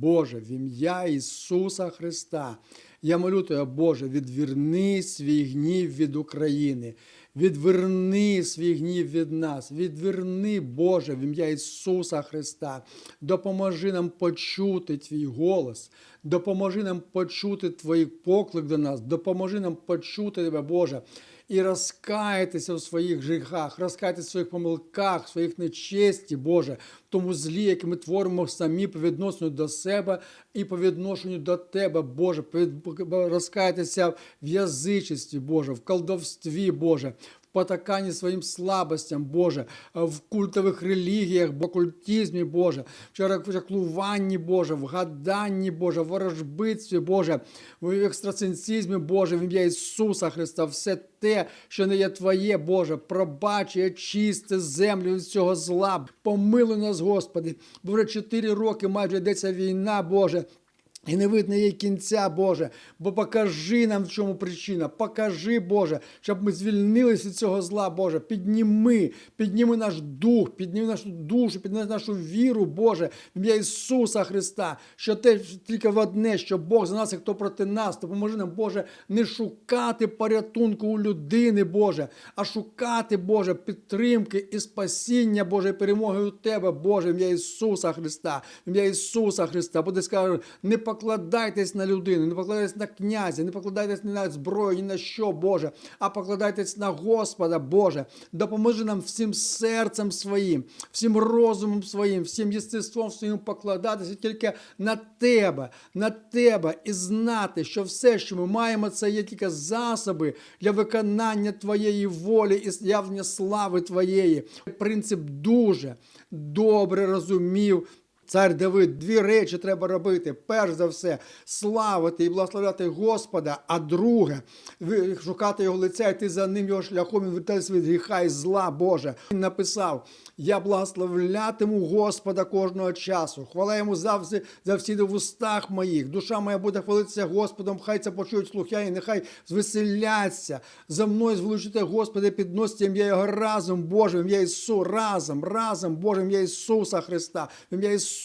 Боже, в ім'я Ісуса Христа. Я молю тебе, Боже, відверни свій гнів від України, відверни свій гнів від нас, відверни, Боже, в ім'я Ісуса Христа. Допоможи нам почути Твій голос, допоможи нам почути Твій поклик до нас, допоможи нам почути Тебе, Боже. І розкайтеся в своїх гріхах, розкайтеся в своїх помилках, в своїх нечесті, Боже, тому злі, яке ми творимо самі по відношенню до себе і по відношенню до Тебе, Боже, від- в язичості, Боже, в колдовстві, Боже, потаканні своїм слабостям, Боже, в культових релігіях, в окультизмі, Боже, в чаклуванні, Боже, в гаданні, Боже, в ворожбитстві, Боже, в екстрасенсизмі, Боже, в ім'я Ісуса Христа, все те, що не є Твоє, Боже, пробач і очисти землю від цього зла. Помилуй нас, Господи, бо вже чотири роки майже йдеться війна, Боже. І не видно її кінця, Боже, бо покажи нам, в чому причина. Покажи, Боже, щоб ми звільнилися від цього зла, Боже. Підніми, підніми наш дух, підніми нашу душу, підніми нашу віру, Боже, в ім'я Ісуса Христа. Що те тільки в одне, що Бог за нас, і хто проти нас. Допоможи нам, Боже, не шукати порятунку у людини, Боже, а шукати, Боже, підтримки і спасіння, Боже, перемоги у Тебе, Боже, в ім'я Ісуса Христа, в ім'я Ісуса Христа. Бо ти скажеш, не покладайтесь на людину, не покладайтесь на князя, не покладайтесь ні на зброю, ні на що, Боже, а покладайтесь на Господа, Боже. Допоможи нам всім серцем своїм, всім розумом своїм, всім єстеством своїм покладатися тільки на Тебе, на Тебе і знати, що все, що ми маємо, це є тільки засоби для виконання Твоєї волі і явлення слави Твоєї. Принцип дуже добре розумів. Цар Давид, дві речі треба робити. Перш за все, славити і благословляти Господа, а друге, шукати його лиця, йти за ним його шляхом і вертатися від гріха і зла Боже. Він написав: Я благословлятиму Господа кожного часу. Хвала йому завжди завсіди в устах моїх. Душа моя буде хвалитися Господом, хай це почують слухяні, нехай звеселяться. За мною звеличите, Господи, підносите ім'я Його разом, Боже, ім'я Ісу, разом, разом, Боже, ім'я Ісуса Христа, ім'я Ісуса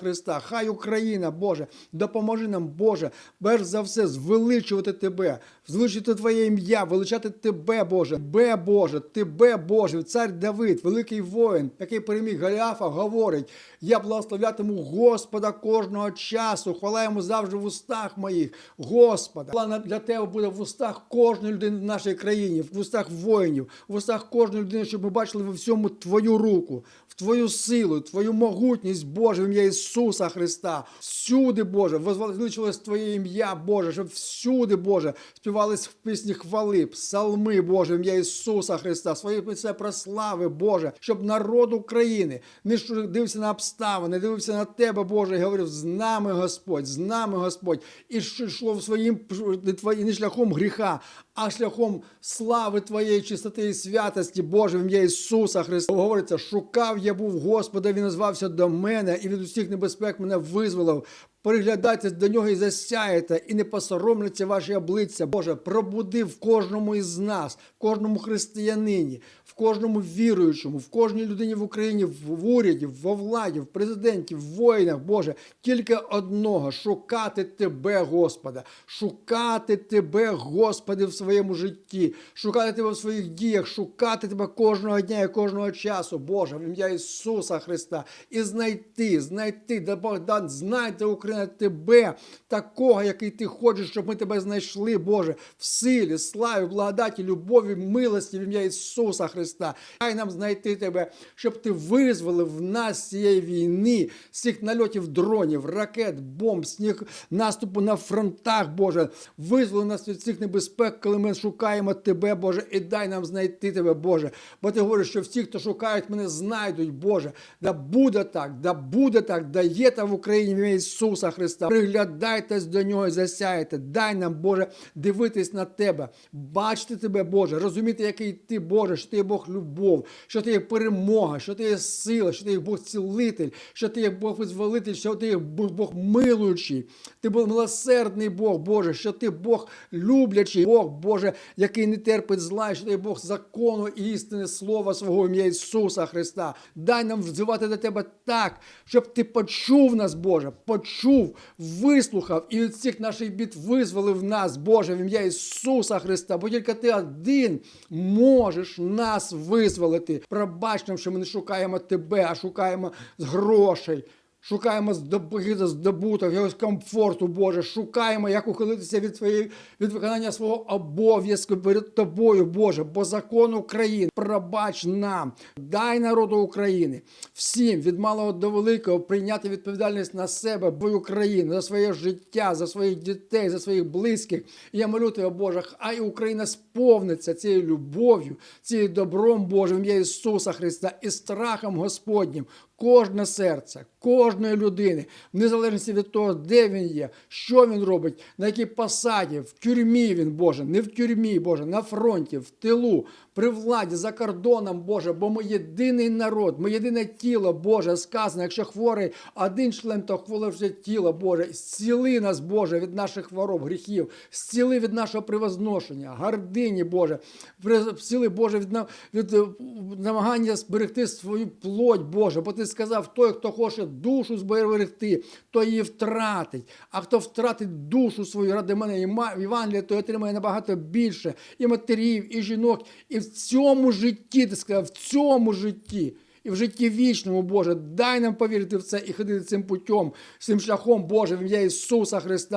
Христа. Хай Україна, Боже, допоможи нам, Боже, перш за все, звеличувати Тебе, звеличити Твоє ім'я, величати Тебе, Боже, Тебе, Боже, Тебе, Боже, цар Давид, великий воїн, який переміг Голіафа, говорить, я благословлятиму Господа кожного часу, хвала йому завжди в устах моїх, Господа. Хвала для Тебе буде в устах кожної людини в нашій країні, в устах воїнів, в устах кожної людини, щоб ми бачили во всьому Твою руку, в Твою силу, Твою могутність, Боже, в ім'я Ісуса Христа. Всюди, Боже, возвеличилось Твоє ім'я, Боже, щоб всюди, Боже, співались в пісні хвали, псалми, Боже, в ім'я Ісуса Христа, свої пісні прослави, Боже, щоб народ України не дивився на обставини, дивився на Тебе, Боже, і говорив, з нами Господь, з нами Господь, і йшло своїм не твоїм не шляхом гріха, а шляхом слави Твоєї чистоти і святості, Боже, в ім'я Ісуса Христа. Говориться, шукав я був Господа, Він назвався до мене і від усіх небезпек мене визволив. Приглядайтесь до нього і засяєте, і не посоромляться ваші обличчя. Боже, пробуди в кожному із нас, в кожному християнині, в кожному віруючому, в кожній людині в Україні, в уряді, во владі, в президенті, в воїнах, Боже, тільки одного шукати Тебе, Господа, шукати Тебе, Господи, в своєму житті, шукати Тебе в своїх діях, шукати Тебе кожного дня і кожного часу, Боже, в ім'я Ісуса Христа, і знайти, знайти, да Богдан, знайте Україна Тебе, такого, який ти хочеш, щоб ми тебе знайшли, Боже, в силі, славі, благодаті, любові, милості в ім'я Ісуса Христа. Хай нам знайти тебе, щоб ти визволив нас з цієї війни, з цих нальотів дронів, ракет, бомб, сніг наступу на фронтах, Боже. Визволи нас від цих небезпек, коли ми шукаємо Тебе, Боже, і дай нам знайти Тебе, Боже. Бо ти говориш, що всі, хто шукають, мене знайдуть, Боже. Да буде так, да буде так, да є та в Україні в ім'я Ісуса Христа. Приглядайтесь до нього і засяйте. Дай нам, Боже, дивитись на Тебе, бачити Тебе, Боже, розуміти, який Ти, Боже, що Ти є Бог любов, що Ти є перемога, що Ти є сила, що Ти є Бог цілитель, що Ти є Бог визволитель, що Ти є Бог милуючий, Ти був милосердний Бог, Боже, що Ти Бог люблячий, Бог, Боже, який не терпить зла, що Ти є Бог закону і істини Слова свого ім'я Ісуса Христа. Дай нам взивати до Тебе так, щоб Ти почув нас, Боже, почув почув, вислухав і від всіх наших бід визволив нас, Боже, в ім'я Ісуса Христа, бо тільки Ти один можеш нас визволити. Пробач нам, що ми не шукаємо Тебе, а шукаємо грошей. Шукаємо здобуток, якогось комфорту, Боже. Шукаємо, як ухилитися від твоєї від виконання свого обов'язку перед тобою, Боже, бо закон України. Пробач нам, дай народу України всім від малого до великого прийняти відповідальність на себе, бо Україну за своє життя, за своїх дітей, за своїх близьких. І я молю тебе, Боже, хай Україна сповниться цією любов'ю, цією добром Божим, ім'я Ісуса Христа і страхом Господнім. Кожне серце, кожної людини, в незалежності від того, де він є, що він робить, на якій посаді, в тюрмі він, Боже, не в тюрмі, Боже, на фронті, в тилу, при владі, за кордоном, Боже, бо ми єдиний народ, ми єдине тіло, Боже, сказано, якщо хворий один член, то хворе вже тіло, Боже, зціли нас, Боже, від наших хвороб, гріхів, зціли від нашого привозношення, гордині, Боже, зціли, Боже, від, на- від е, намагання зберегти свою плоть, Боже, бо ти сказав, той, хто хоче душу зберегти, то її втратить. А хто втратить душу свою ради мене і Євангелія, той отримає набагато більше і матерів, і жінок. І в цьому житті, ти сказав, в цьому житті. І в житті вічному, Боже, дай нам повірити в це і ходити цим путем, цим шляхом, Боже, в ім'я Ісуса Христа.